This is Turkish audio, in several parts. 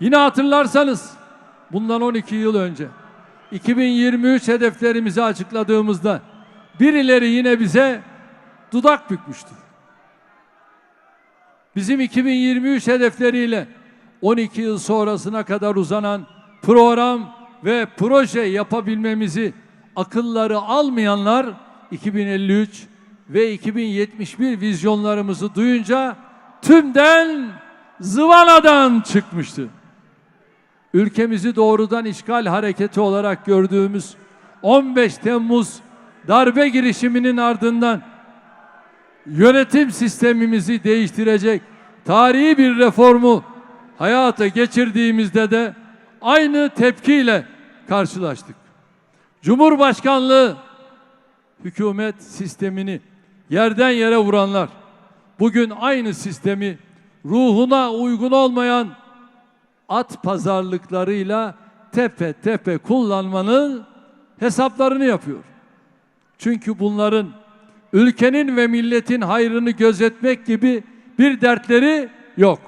Yine hatırlarsanız bundan 12 yıl önce 2023 hedeflerimizi açıkladığımızda birileri yine bize dudak bükmüştü. Bizim 2023 hedefleriyle 12 yıl sonrasına kadar uzanan program ve proje yapabilmemizi akılları almayanlar 2053 ve 2071 vizyonlarımızı duyunca tümden zıvanadan çıkmıştı. Ülkemizi doğrudan işgal hareketi olarak gördüğümüz 15 Temmuz darbe girişiminin ardından yönetim sistemimizi değiştirecek tarihi bir reformu hayata geçirdiğimizde de aynı tepkiyle karşılaştık. Cumhurbaşkanlığı hükümet sistemini yerden yere vuranlar bugün aynı sistemi ruhuna uygun olmayan at pazarlıklarıyla tepe tepe kullanmanın hesaplarını yapıyor. Çünkü bunların ülkenin ve milletin hayrını gözetmek gibi bir dertleri yok.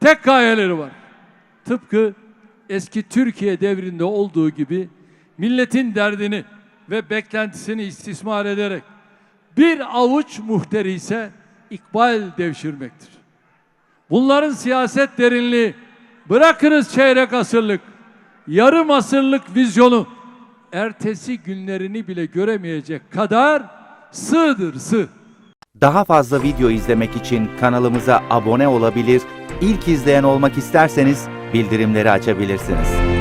Tek gayeleri var. Tıpkı eski Türkiye devrinde olduğu gibi milletin derdini ve beklentisini istismar ederek bir avuç muhteri ise ikbal devşirmektir. Bunların siyaset derinliği bırakınız çeyrek asırlık, yarım asırlık vizyonu ertesi günlerini bile göremeyecek kadar sığdır sığ. Daha fazla video izlemek için kanalımıza abone olabilir, ilk izleyen olmak isterseniz bildirimleri açabilirsiniz.